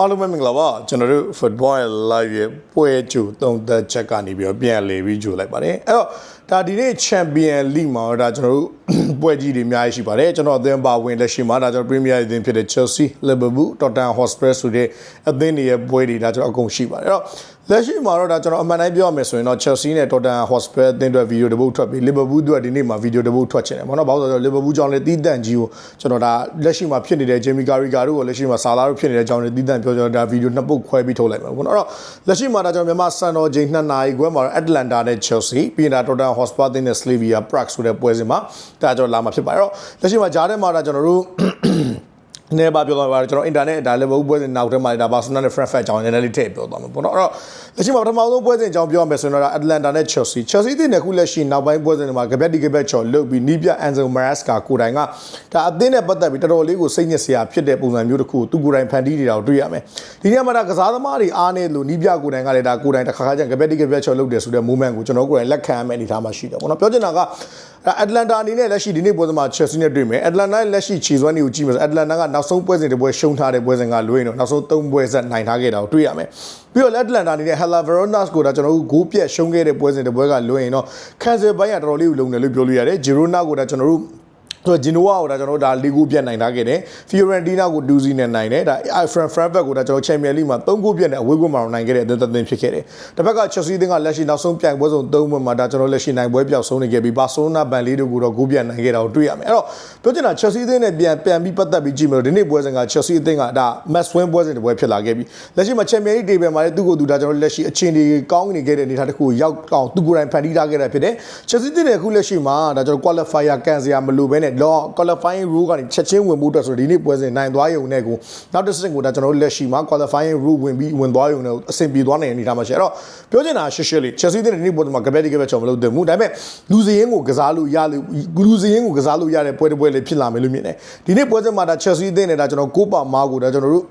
အားလုံးပဲမင်္ဂလာပါကျွန်တော်တို့ football live ရဲ့ပွဲကြိုသုံးသက်ချက်ကနေပြီးတော့ပြန်လည်ပြီးကြိုလိုက်ပါတယ်အဲ့တော့ဒါဒီနေ့ Champion League မှာတော့ဒါကျွန်တော်တို့ပွဲကြီးတွေအများကြီးရှိပါတယ်ကျွန်တော်အသင်းပါဝင်လက်ရှိမှာဒါကျွန်တော် Premier League အသင်းဖြစ်တဲ့ Chelsea, Liverpool, Tottenham Hotspur ဆိုတဲ့အသင်းတွေရဲ့ပွဲတွေဒါကျွန်တော်အကုန်ရှိပါတယ်အဲ့တော့လက်ရှိမှာတော့ဒါကျွန်တော်အမှန်တိုင်းပြောရမယ်ဆိုရင်တော့ Chelsea နဲ့ Tottenham Hotspur အသင်းတွေဗီဒီယိုတစ်ပုတ်ထွက်ပြီး Liverpool တို့ကဒီနေ့မှာဗီဒီယိုတစ်ပုတ်ထွက်ချင်တယ်ပေါ့နော်ဘာလို့လဲဆိုတော့ Liverpool ကြောင့်လည်းတီးတန့်ကြီးကိုကျွန်တော်ဒါလက်ရှိမှာဖြစ်နေတဲ့ Jamie Carragher တို့ကိုလက်ရှိမှာဆာလာတို့ဖြစ်နေတဲ့အကြောင်းတွေတီးတန့်ပြောကျွန်တော်ဒါဗီဒီယိုနှစ်ပုတ်ခွဲပြီးထုတ်လိုက်မှာပေါ့နော်အဲ့တော့လက်ရှိမှာဒါကျွန်တော်မြန်မာစံတော်ချိန်2နာရီခွဲမှာတော့ Atlanta နဲ့ Chelsea ပြီးရင်ဒါ Tottenham Hotspur အသင်းနဲ့ Slavia Prague ဆိုတဲ့ပွဲစဉ်မှာဒါကျွန်တော်လာမှာဖြစ်ပါတယ်အဲ့တော့လက်ရှိမှာဂျားထဲမှာဒါကျွန်တော်တို့ နေပါပြောသွားပါကျွန်တော် internet ဒါလည်းဘူးပွဲစဉ်နောက်ထဲမှာဒါ Barcelona နဲ့ Frankfurt အကြောင်းနည်းနည်းလေးထည့်ပြောသွားမှာပေါ့နော်အဲ့တော့လက်ရှိမှာပထမဆုံးပွဲစဉ်အကြောင်းပြောရမယ်ဆိုရင်တော့ Atlanta နဲ့ Chelsea Chelsea တင်တဲ့ခုလက်ရှိနောက်ပိုင်းပွဲစဉ်တွေမှာကပတ်ဒီကပတ်ချော်လုတ်ပြီးနီးပြ Enzo Maresca ကိုတိုင်ကဒါအသင်းနဲ့ပတ်သက်ပြီးတော်တော်လေးကိုစိတ်ညစ်စရာဖြစ်တဲ့ပုံစံမျိုးတစ်ခုသူကိုယ်တိုင်ဖန်တီးနေတာကိုတွေ့ရမယ်ဒီနေ့မှာဒါကစားသမားတွေအားနေလို့နီးပြကိုတိုင်ကလည်းဒါကိုတိုင်တစ်ခါခါကျရင်ကပတ်ဒီကပတ်ချော်လုတ်တယ်ဆိုတဲ့ moment ကိုကျွန်တော်ကိုယ်တိုင်လက်ခံရမယ့်အနေအထားမှာရှိတယ်ပေါ့နော်ပြောချင်တာက အက်တလန်တာအနေနဲ့လက်ရှိဒီနေ့ပွဲစဉ်မှာ Chelsea နဲ့တွေ့မယ်အက်တလန်တာရဲ့လက်ရှိခြေစွမ်းတွေကိုကြည့်မယ်ဆိုအက်တလန်တာကနောက်ဆုံးပွဲစဉ်တစ်ပွဲရှုံးထားတဲ့ပွဲစဉ်ကလွေးတော့နောက်ဆုံး၃ပွဲဆက်နိုင်ထားခဲ့တာကိုတွေ့ရမယ်ပြီးတော့အက်တလန်တာအနေနဲ့ Hella Veronas ကိုဒါကျွန်တော်တို့ဂိုးပြက်ရှုံးခဲ့တဲ့ပွဲစဉ်တစ်ပွဲကလွေးရင်တော့ cancel ဘိုင်းကတော်တော်လေးကိုလုံတယ်လို့ပြောလို့ရတယ် Girona ကိုဒါကျွန်တော်တို့ ဆိုတော့ဂျီနိုဝါကိုဒါကျွန်တော်တို့ဒါ၄ဂိုးပြတ်နိုင်ထားခဲ့တယ်ဖီယိုရန်တီနာကို2စီနဲ့နိုင်တယ်ဒါအိုင်ဖရန်ဖရန်ဘက်ကိုဒါကျွန်တော်ချန်ပီယံလိမှာ3ဂိုးပြတ်နဲ့အဝေးကွင်းမှာနိုင်ခဲ့တဲ့အသင်းသင်းဖြစ်ခဲ့တယ်တစ်ဖက်ကချက်စီးသင်းကလက်ရှိနောက်ဆုံးပြိုင်ပွဲဆုံး3ပွဲမှာဒါကျွန်တော်လက်ရှိနိုင်ပွဲပြောက်ဆုံးနေခဲ့ပြီးဘာဆိုနာဘန်လေးတို့ကိုတော့ဂိုးပြတ်နိုင်ခဲ့တာကိုတွေ့ရမယ်အဲ့တော့ပြောချင်တာချက်စီးသင်းနဲ့ပြန်ပြန်ပြီးပတ်သက်ပြီးကြည့်မယ်လို့ဒီနေ့ပွဲစဉ်ကချက်စီးသင်းကဒါမတ်စဝင်းပွဲစဉ်တစ်ပွဲဖြစ်လာခဲ့ပြီးလက်ရှိမှာချန်ပီယံလိတေဘယ်မှာလည်းသူ့ကိုယ်သူဒါကျွန်တော်လက်ရှိအခြေအနေကောင်းနေခဲ့တဲ့အနေအထားတစ်ခုကိုရောက်အောင်သူကိုယ်တိုင်ဖန်တီးထားခဲ့တာဖြစ်တယ်ချက်စီးသင်းရဲ့အခုလက်ရှိမှာဒါကျွန်တော် qualifier ကန်စရာမလိုဘဲနဲ့ law qualifier qualifying rule ကနေချက်ချင်းဝင်မှုအတွက်ဆိုတော့ဒီနေ့ပွဲစဉ်နိုင်သွားရုံနဲ့ကိုနောက်တစ်ဆင့်ကိုဒါကျွန်တော်တို့လက်ရှိမှာ qualifying rule ဝင်ပြီးဝင်သွားရုံနဲ့အဆင်ပြေသွားနိုင်တဲ့အနေအထားမှာရှိအဲ့တော့ပြောချင်တာရှစ်ရှစ်လေး Chelsea တဲ့ဒီနေ့ပွဲမှာကပက်ဒီကပက်ချော်မလုပ်သင့်ဘူးဒါပေမဲ့လူစည်းရင်းကိုကစားလို့ရလို့လူစည်းရင်းကိုကစားလို့ရတဲ့ပွဲတစ်ပွဲလေးဖြစ်လာမယ်လို့မြင်တယ်ဒီနေ့ပွဲစဉ်မှာဒါ Chelsea တဲ့နဲ့ဒါကျွန်တော်ကိုပါမာကိုဒါကျွန်တော်တို့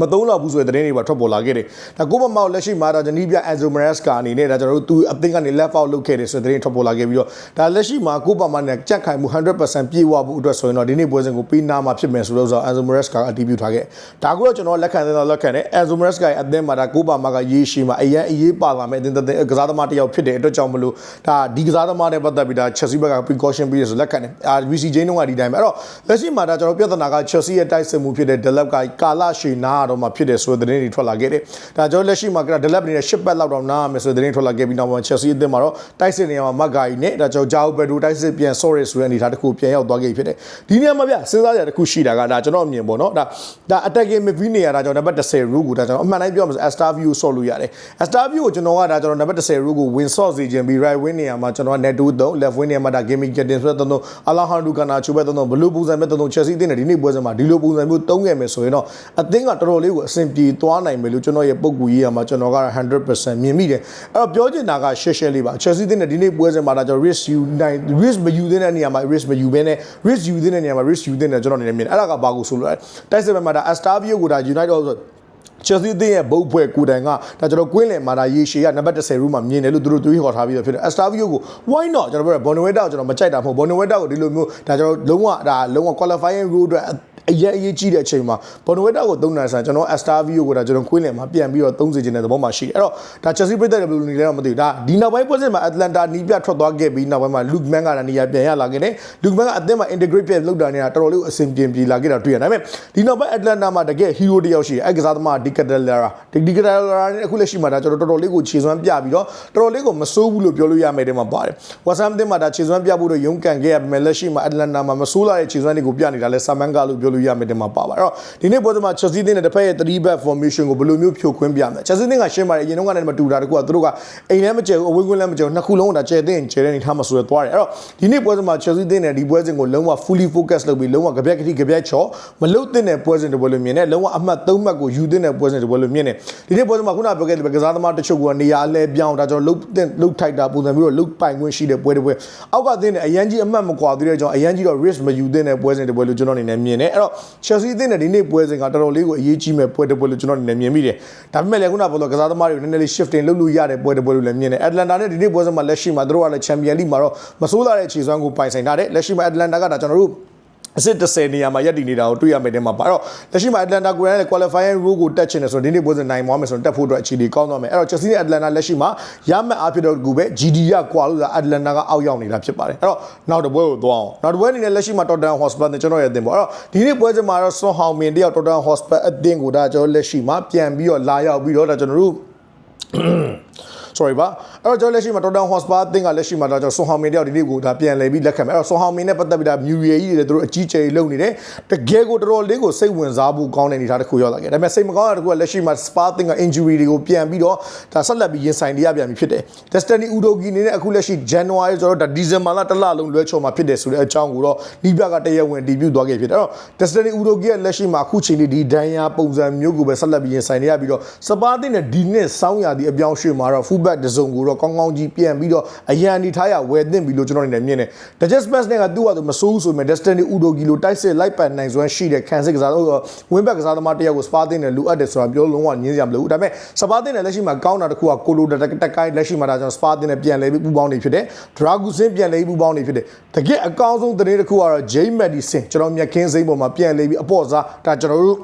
မသုံးတော့ဘူးဆိုတဲ့သတင်းတွေပါထွက်ပေါ်လာခဲ့တယ်။ဒါကိုမမောက်လက်ရှိမှာဒါဂျနီးပြအန်ဇိုမရက်စကာအနေနဲ့ဒါကျွန်တော်တို့သူအသင်းကနေ left out လုပ်ခဲ့တယ်ဆိုတဲ့သတင်းထွက်ပေါ်လာခဲ့ပြီးတော့ဒါလက်ရှိမှာကိုပါမနဲ့ကြက်ခိုင်မှု100%ပြည့်ဝဖို့အတွက်ဆိုရင်တော့ဒီနေ့ပွဲစဉ်ကိုပေးနာမှာဖြစ်မယ်ဆိုတော့အန်ဇိုမရက်စကာအတီးပြုထားခဲ့။ဒါကိုတော့ကျွန်တော်လက်ခံတဲ့လက်ခံတယ်အန်ဇိုမရက်စကာရဲ့အသင်းမှာဒါကိုပါမကရေးရှိမှာအရင်အရေးပါလာမယ်အသင်းတဲ့ကစားသမားတစ်ယောက်ဖြစ်တဲ့အတွက်ကြောင့်မလို့ဒါဒီကစားသမားနဲ့ပတ်သက်ပြီးဒါ Chelsea ဘက်က precaution ပေးရဆိုလက်ခံတယ်။အာ VC Jane တို့ကဒီတိုင်းပဲအဲ့တော့လက်ရှိမှာဒါကျွန်တော်ပြဿနာက Chelsea ရဲ့တိုက်စစ်မှုဖြစ်တဲ့ Delap ကကာလရှည်နာတော့မှဖြစ်တယ်ဆိုသတင်းတွေထွက်လာခဲ့တယ်။ဒါကြောင့်လက်ရှိမှာကဒလက်အနေနဲ့ရှစ်ပတ်လောက်တော့နားမယ်ဆိုတဲ့သတင်းထွက်လာခဲ့ပြီးနောက်မှာချက်စီအသင်းမှာတော့တိုက်စစ်နေရာမှာမက်ဂါကြီးနဲ့ဒါကြောင့်ဂျာအိုဘက်ဒိုတိုက်စစ်ပြန် sorry ဆိုတဲ့အနေအထားတစ်ခုပြန်ရောက်သွားခဲ့ဖြစ်တယ်။ဒီနေရာမှာဗျစဉ်းစားရတစ်ခုရှိတာကဒါကျွန်တော်အမြင်ပေါ့နော်။ဒါဒါ attacking midfield နေရာဒါကြောင့်နံပါတ်10 rule ကိုဒါကျွန်တော်အမှန်တိုင်းပြောမှာဆို Astavio ဆော့လို့ရတယ်။ Astavio ကိုကျွန်တော်ကဒါကျွန်တော်နံပါတ်10 rule ကို win ဆော့စီခြင်းပြီး right wing နေရာမှာကျွန်တော်က net 2 left wing နေရာမှာဒါ gaming captain ဆိုတဲ့သုံးသုံး Alejandro Garnacho ပဲသုံးသုံးဘလူးပုံစံပဲသုံးသုံး Chelsea တင်တဲ့ဒီနေ့ပွဲစဉ်မှာဒီလိုပုံစံမျိုးသုံးခဲ့မယ်ဆိုရင်တော့အသင်းကတော်တော်လေးကိုအဆင်ပြေသွားနိုင်မယ်လို့ကျွန်တော်ရဲ့ပုံကူရေးရမှာကျွန်တော်က100%မြင်မိတယ်အဲ့တော့ပြောချင်တာကရှက်ရှက်လေးပါ Chelsea တင်တဲ့ဒီနေ့ပွဲစဉ်မှာဒါကျွန်တော် risk ယူနိုင် risk မယူသင့်တဲ့နေရာမှာ risk မယူဘဲနဲ့ risk ယူသင့်တဲ့နေရာမှာ risk ယူသင့်တယ်ကျွန်တော်အနေနဲ့မြင်တယ်အဲ့ဒါကဘာကိုဆိုလို့လဲတိုက်စစ်ဘက်မှာဒါ Astavio ကိုဒါ United ဆိုချယ်ဆီသင်းရဲ့ဘုတ်ဖွဲ့ကိုတိုင်ကဒါကျွန်တော်ကွင်းလယ်မှာဒါရေရှည်ကနံပါတ်10ရူးမှာမြင်တယ်လို့သူတို့တွေးခေါ်ထားပြီးတော့ဖြစ်တယ်အစတာဗီယိုကို why not ကျွန်တော်ပြောတယ်ဘော်နဝဲတာကိုကျွန်တော်မကြိုက်တာမဟုတ်ဘော်နဝဲတာကိုဒီလိုမျိုးဒါကျွန်တော်လုံးဝဒါလုံးဝ qualifying rule အတွက် အရေးအရေးကြီးတဲ့အချိန်မှာဘော်နိုဝက်တာကိုသုံးနိုင်ဆန်ကျွန်တော်အစတာဗီယိုကိုဒါကျွန်တော်ခွင်းလယ်မှာပြန်ပြီးတော့သုံးစီခြင်းတဲ့သဘောမှရှိတယ်အဲ့တော့ဒါချက်စီပရိသတ်တွေဘယ်လိုနေလဲတော့မသိဘူးဒါဒီနောက်ပိုင်းပွဲစဉ်မှာအတလန်တာနီးပြထွက်သွားခဲ့ပြီးနောက်ပိုင်းမှာလူကမန်ကဒါနေရာပြန်ရလာခဲ့တယ်လူကမန်ကအသင်းမှာ integrate ပြန်လုပ်တာနေတာတော်တော်လေးအဆင်ပြေပြေလာခဲ့တာတွေ့ရဒါပေမဲ့ဒီနောက်ပိုင်းအတလန်တာမှာတကယ် hero တယောက်ရှိတယ်အဲ့ကစားသမားဒီကတလာရာဒီကတလာရာနဲ့အခုလက်ရှိမှာဒါကျွန်တော်တော်တော်လေးကိုခြေစွမ်းပြပြီးတော့တော်တော်လေးကိုမစိုးဘူးလို့ပြောလို့ရမယ်တဲ့မှာပါတယ်ဝါဆမ်တင်မှာဒါခြေစွမ်းပြဖို့တော့ရုန်းကန်ခဲ့ရပေမဲ့လက်ရှိမှာအတလန်တာမှာမစိုးလာတဲ့ခြေစွမ်းတွေကိုပြနေတာလဲဆာမန်ကာလို့ပြောလို့ရမယ်တဲ့မှာပါပါအဲ့တော့ဒီနေ့ပွဲစဉ်မှာ Chelsea တင်းနဲ့တစ်ဖက်ရဲ့3 back formation ကိုဘယ်လိုမျိုးဖြိုခွင်းပြမလဲ Chelsea တင်းကရှင်းပါတယ်အရင်တုန်းကလည်းမတူတာတကူကသူတို့ကအိမ်လည်းမကျဲဘူးအဝေးကွင်းလည်းမကျဲဘူးနှစ်ခုလုံးကဒါကျဲတင်းကျဲတဲ့နေထားမှာဆိုရသွားတယ်အဲ့တော့ဒီနေ့ပွဲစဉ်မှာ Chelsea တင်းနဲ့ဒီပွဲစဉ်ကိုလုံးဝ fully focus လုပ်ပြီးလုံးဝကြပြက်ကတိကြပြက်ချော်မလုတ်တဲ့ပွဲစဉ်တစ်ပွဲလို့မြင်တယ်လုံးဝအမှတ်3မှတ်ကိုယူတဲ့ပွဲစဉ်တစ်ပွဲလို့မြင်တယ်ဒီနေ့ပွဲစဉ်မှာခုနပြောခဲ့တဲ့ကစားသမားတချို့ကနေရာလဲပြောင်းဒါကျွန်တော်လုတ်တဲ့လုတ်ထိုက်တာပုံစံမျိုးတော့လုတ်ပိုင်ခွင့်ရှိတဲ့ပွဲတစ်ပွဲအောက်ကတင်းနဲ့အရန်ကြီးအမှတ်မကွာသေးတဲ့ကြောင့်အရန်ကြီးတော့ risk မယူတဲ့ပွဲစဉ်တစ်ပွဲလို့ကျွန်တော်အနေနဲ့မြင်တယ်အဲ့တော့ Chelsea တင်းနဲ့ဒီနေ့ပွဲစဉ်ကတော်တော်လေးကိုအရေးကြီးမဲ့ပွဲတစ်ပွဲလို့ကျွန်တော်အနေနဲ့မြင်မိတယ်ဒါပေမဲ့လည်းခုနကပြောလို့ကစားသမားတွေကိုနည်းနည်းလေး shifting လုပ်လို့ရတဲ့ပွဲတစ်ပွဲလို့လည်းမြင်တယ် Atlanta နဲ့ဒီနေ့ပွဲစဉ်မှာလက်ရှိမှာတို့ကလည်း Champion League မှာတော့မဆိုးလာတဲ့ခြေစွမ်းကိုပိုင်ဆိုင်ထားတယ်လက်ရှိမှာ Atlanta ကဒါကျွန်တော်တို့ အစစ်30နေရာမှာရက်တည်နေတာကိုတွေ့ရမယ်တဲ့မှာပါတော့လက်ရှိမှာ Atlanta ကိုယ်တိုင်လည်း qualifying rule ကိုတက်ချင်တယ်ဆိုတော့ဒီနေ့ပွဲစဉ်နိုင်သွားမယ်ဆိုတော့တက်ဖို့အတွက်အခြေအနေကောင်းသွားမယ်အဲ့တော့ Chelsea နဲ့ Atlanta လက်ရှိမှာရမှတ်အားဖြစ်တော့ကူပဲ GD ကကွာလို့ဆိုတာ Atlanta ကအောက်ရောက်နေတာဖြစ်ပါတယ်အဲ့တော့နောက်တစ်ပွဲကိုသွားအောင်နောက်တစ်ပွဲအနေနဲ့လက်ရှိမှာ Tottenham Hotspur နဲ့ကျွန်တော်ရဲ့အသင်းပေါ့အဲ့တော့ဒီနေ့ပွဲစဉ်မှာတော့ Son Heung-min တယောက် Tottenham Hotspur အသင်းကိုဒါကျွန်တော်လက်ရှိမှာပြန်ပြီးတော့လာရောက်ပြီးတော့ဒါကျွန်တော်တို့ sorry ပါအဲ့တော့ကျွန်တော်လက်ရှိမှာ Tottenham Hotspur အသင်းကလက်ရှိမှာတော့ကျွန်တော်ဆွန်ဟောင်မင်တယောက်ဒီနေ့ကိုဒါပြန်လည်ပြီးလက်ခံမယ်အဲ့တော့ဆွန်ဟောင်မင်နဲ့ပတ်သက်ပြီးဒါမြူရီကြီးတွေသူတို့အကြီးကျယ်လုပ်နေတယ်တကယ်ကိုတော်တော်လေးကိုစိတ်ဝင်စားဖို့ကောင်းတဲ့အနေအထားတစ်ခုရောက်လာခဲ့ဒါပေမဲ့စိတ်မကောင်းတာတစ်ခုကလက်ရှိမှာ Spa အသင်းက injury တွေကိုပြန်ပြီးတော့ဒါဆက်လက်ပြီးရင်ဆိုင်နေရပြန်ပြီဖြစ်တယ် Destiny Udogi အနေနဲ့အခုလက်ရှိ January ဆိုတော့ဒါ December လတစ်လလုံးလွဲချော်မှာဖြစ်တယ်ဆိုတဲ့အကြောင်းကိုတော့နီးပြကတရားဝင်တည်ပြုသွားခဲ့ဖြစ်တယ်အဲ့တော့ Destiny Udogi ရဲ့လက်ရှိမှာအခုချိန်လေးဒီဒန်ယာပုံစံမျိုးကိုပဲဆက်လက်ပြီးရင်ဆိုင်နေရပြီးတော့ Spa အသင်းနဲ့ဒီနှစ်စောင်းရာဒီအပြောင်းရွှေ့မှာတော့ fullback တစ်စုံကိုတော့ကောင်းကောင်းကြီးပြန်ပြီးတော့အရန်အနေထားရဝယ်သင့်ပြီလို့ကျွန်တော်အနေနဲ့မြင်တယ် Digest Pass နဲ့ကသူ့ဟာသူမစိုးဘူးဆိုပေမဲ့ Destiny Udogi လိုတိုက်စစ်လိုက်ပန်နိုင်စွမ်းရှိတဲ့ခံစစ်ကစားတော့ဝင်းဘက်ကစားသမားတစ်ယောက်ကို Spa တင်နဲ့လူအပ်တယ်ဆိုတာပြောလုံးဝညင်းစရာမလိုဘူးဒါပေမဲ့ Spa တင်နဲ့လက်ရှိမှာကောင်းတာတစ်ခုကကိုလိုတက်တက်ကိုင်းလက်ရှိမှာဒါကျွန်တော် Spa တင်နဲ့ပြန်လဲပြီးပူပေါင်းနေဖြစ်တယ် Dragusin ပြန်လဲပြီးပူပေါင်းနေဖြစ်တယ်တကယ်အကောင်းဆုံးသတင်းတစ်ခုကတော့ Jay Madison ကျွန်တော်မြက်ခင်းစိမ့်ပေါ်မှာပြန်လဲပြီးအပေါ့စားဒါကျွန်တော်တို့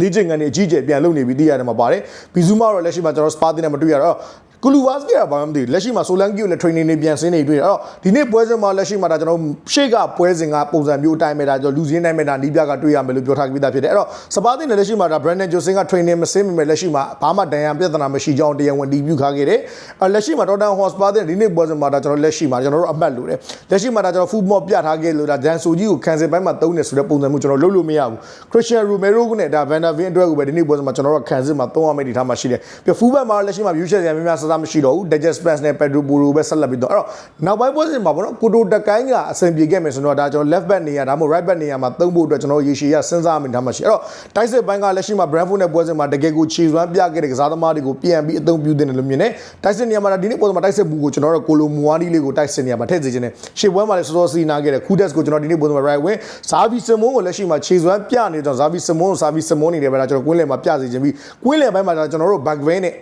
လေးချိန်ကနေအကြီးကျယ်ပြန်လုပ်နေပြီးသိရတယ်မှာပါတယ်ဘီဇူမာတော့လက်ရှိမှာကျွန်တော်စပါတင်နဲ့မတွေ့ရတော့ ကူလူဝါစကီကဘာမှမသိဘူးလက်ရှိမှာဆိုလန်ကီကိုလည်း training တွေပြန်ဆင်းနေတွေ့ရတော့ဒီနေ့ပွဲစဉ်မှာလက်ရှိမှာဒါကျွန်တော်ရှေ့ကပွဲစဉ်ကပုံစံမျိုးအတိုင်းပဲဒါကျွန်တော်လူစင်းတိုင်းပဲဒါနီးပြကတွေ့ရမယ်လို့ပြောထားပြီးသားဖြစ်တယ်အဲ့တော့စပါတင်နဲ့လက်ရှိမှာဒါ Brandon Johnson က training မဆင်းမိမဲ့လက်ရှိမှာဘာမှဒဏ်ရာပြဿနာမရှိကြောင်းတရားဝင်တည်ပြုခါခဲ့တယ်အဲ့လက်ရှိမှာ Tottenham Hotspur တင်ဒီနေ့ပွဲစဉ်မှာဒါကျွန်တော်လက်ရှိမှာကျွန်တော်တို့အမှတ်လို့တယ်လက်ရှိမှာဒါကျွန်တော် football ပြထားခဲ့လို့ဒါဒန်ဆိုကြီးကိုခံစစ်ပိုင်းမှာသုံးနေဆိုတဲ့ပုံစံမျိုးကျွန်တော်လုပ်လို့မရဘူး Christian Romero ကနဲ့ဒါ Van der Ven အတွက်ကိုပဲဒီနေ့ပွဲစဉ်မှာကျွန်တော်တို့ခံစစ်မှာသုံးရမယ့်ဒီထားမှာရှိတယ်ပြီး fullback မှာလက်ရှိမှာ view share ရများများစစမရှိတော့ဘူး Digest Pass နဲ့ Pedro Porro ပဲဆက်လက်ပြီးတော့အဲ့တော့နောက်ပိုင်းပွဲစဉ်မှာပေါ့နော်ကိုတိုတကိုင်းကအဆင်ပြေခဲ့မယ်ဆိုတော့ဒါကျွန်တော် left back နေရာဒါမှမဟုတ် right back နေရာမှာသုံးဖို့အတွက်ကျွန်တော်ရေရှည်ရစဉ်းစားမိထားမှာရှိအဲ့တော့တိုက်စစ်ပိုင်းကလက်ရှိမှာ Brentford နဲ့ပွဲစဉ်မှာတကယ်ကိုခြေစွမ်းပြခဲ့တဲ့ကစားသမားတွေကိုပြန်ပြီးအသုံးပြုတင်တယ်လို့မြင်တယ်တိုက်စစ်နေရာမှာဒီနေ့ပွဲစဉ်မှာတိုက်စစ်ဘူးကိုကျွန်တော်တို့ကိုလိုမူဝါဒီလေးကိုတိုက်စစ်နေရာမှာထည့်စေခြင်းနဲ့ရှေ့ပွဲမှာလည်းစောစောစီးနာခဲ့တဲ့ Kudes ကိုကျွန်တော်ဒီနေ့ပွဲစဉ်မှာ right wing ဇာဗီစမွန်ကိုလက်ရှိမှာခြေစွမ်းပြနေတော့ဇာဗီစမွန်ကိုဇာဗီစမွန်နေတယ်ပဲဒါကျွန်တော်ကွင်းလယ်မှာပြစေခြင်းပြီးကွင်းလယ်ပိုင်းမှာကျွန်တော်တို့ back vein နဲ့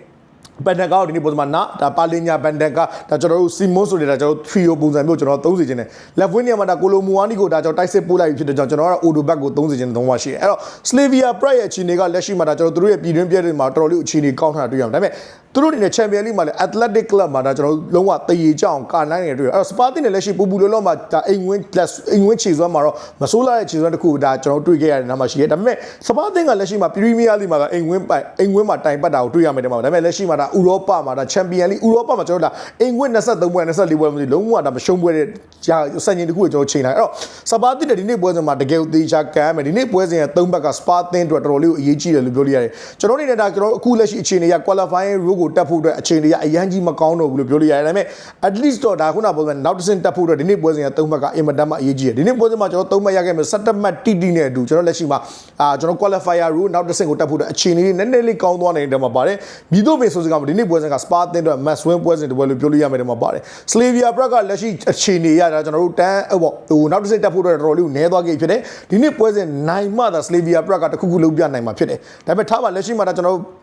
ဘန်ဒန်ကာကိုဒီနေ့ပုံစံမှာနာဒါပါလင်ညာဘန်ဒန်ကာဒါကျွန်တော်တို့စီမွန်ဆိုနေတာကျွန်တော်တို့ trio ပုံစံမျိုးကျွန်တော်သုံးစီခြင်းနဲ့ left wing နေရာမှာဒါကိုလိုမူဝါနီကိုဒါကျွန်တော်တိုက်စစ်ပို့လိုက်ပြီးဖြစ်တဲ့ကြောင့်ကျွန်တော်ကတော့ auto back ကိုသုံးစီခြင်းသုံးပါရှိတယ်အဲ့တော့ Slavia Prague ရဲ့အခြေအနေကလက်ရှိမှာဒါကျွန်တော်တို့ရဲ့ပြည်တွင်းပြည့်တွေမှာတော်တော်လေးအခြေအနေကောင်းတာတွေ့ရအောင်ဒါပေမဲ့ သူတို့အနေနဲ့ Champions League မှာလည်း Athletic Club မှာဒါကျွန်တော်တို့လုံးဝတည်ရကြအောင်ကာနိုင်နေတွေ့ရအဲ့တော့ Sparta နဲ့လက်ရှိပူပူလောလောမှာဒါအိမ်ဝင်းလက်အိမ်ဝင်းခြေစွမ်းမှာတော့မဆိုးလာတဲ့ခြေစွမ်းတစ်ခုဒါကျွန်တော်တို့တွေ့ခဲ့ရတဲ့နားမှာရှိတယ်ဒါပေမဲ့ Sparta ကလက်ရှိမှာ Premier League မှာကအိမ်ဝင်းပိုင်အိမ်ဝင်းမှာတိုင်ပတ်တာကိုတွေ့ရမယ်တဲ့မှာဒါပေမဲ့လက်ရှိမှာဒါဥရောပမှာဒါ Champions League ဥရောပမှာကျွန်တော်တို့ဒါအိမ်ဝင်း23ပွဲ24ပွဲမသိလုံးဝဒါမရှုံးပွဲတဲ့ကြာစံချိန်တစ်ခုကိုကျွန်တော်ချိန်လိုက်အဲ့တော့ Sparta တဲ့ဒီနေ့ပွဲစဉ်မှာတကယ်ကိုသေချာကန်ရမယ်ဒီနေ့ပွဲစဉ်ရဲ့၃ဘက်က Sparta အတွက်တော်တော်လေးကိုအရေးကြီးတယ်လို့ပြောလို့ရတယ်ကျွန်တော်အနေနဲ့ဒါကျွန်တော်အခုလက်ရှိအခြေအနေက qualifying rule ကိုတက်ဖို့အတွက်အခြေအနေကအရန်ကြီးမကောင်းတော့ဘူးလို့ပြောလို့ရတယ်ဒါပေမဲ့ at least တော့ဒါခုနပုံစံနောက်တစ်ဆင့်တက်ဖို့အတွက်ဒီနေ့ပွဲစဉ်က၃ဘက်ကအင်မတန်မှအရေးကြီးတယ်ဒီနေ့ပွဲစဉ်မှာကျွန်တော်၃ဘက်ရခဲ့မယ်17မှတ်တိတိနဲ့အတူကျွန်တော်လက်ရှိမှာအာကျွန်တော် qualifier rule နောက်တစ်ဆင့်ကိုတက်ဖို့အတွက်အခြေအနေလေးနည်းနည်းလေးကောင်းသွားနေတဲ့မှာပါတယ်မြည်တို့ပင်ဆိုစကားမှာဒီနေ့ပွဲစဉ်က Spa အသင်းအတွက် match win ပွဲစဉ်တစ်ပွဲလို့ပြောလို့ရမယ်တဲ့မှာပါတယ် Slavia Prague ကလက်ရှိအခြေအနေရတာကျွန်တော်တို့တန်းဟိုဟိုနောက်တစ်ဆင့်တက်ဖို့အတွက်တော်တော်လေးကိုနည်းသွားခဲ့ဖြစ်တယ်ဒီနေ့ပွဲစဉ်နိုင်မှသာ Slavia Prague ကတခုခုလုံးပြနိုင်မှာဖြစ်တယ်ဒါပေမဲ့ထားပါလက်ရှိမှာဒါကျွန်တော်တို့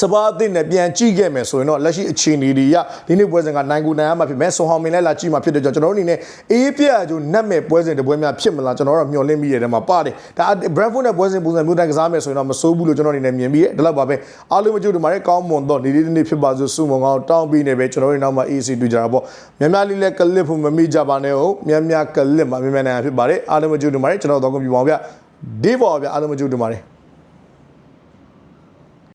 စပါအသင်းနဲ့ပြန်ကြည့်ခဲ့မယ်ဆိုရင်တော့လက်ရှိအခြေအနေတွေကဒီနေ့ပွဲစဉ်ကနိုင်ကူနိုင်ရမှာဖြစ်မယ်ဆွန်ဟောင်မင်လည်းလာကြည့်မှာဖြစ်တဲ့ကြောင့်ကျွန်တော်တို့အနေနဲ့အေးပြအကျိုးနတ်မဲ့ပွဲစဉ်တစ်ပွဲများဖြစ်မလားကျွန်တော်တို့မျှော်လင့်မိရတဲ့မှာပါတယ်ဒါ Brentford နဲ့ပွဲစဉ်ပုံစံမျိုးတိုင်းကစားမယ်ဆိုရင်တော့မစိုးဘူးလို့ကျွန်တော်အနေနဲ့မြင်ပြီးတယ်ဒါတော့ပါပဲအားလုံးမကြိုးတူမှာလည်းကောင်းမွန်တော့ဒီနေ့နေ့ဖြစ်ပါစို့စုမုံကောင်းတောင်းပြီးနေပဲကျွန်တော်တို့နောက်မှာ AC တွေ့ကြတာပေါ့များများလေးလည်းကလစ်ဖို့မမိကြပါနဲ့ဟုတ်များများကလစ်မှာများများနိုင်ဖြစ်ပါတယ်အားလုံးမကြိုးတူမှာလည်းကျွန်တော်တော့ကုန်ပြပါအောင်ဗျဒီပေါ်ဗျအားလုံးမကြိုးတူမှာလည်း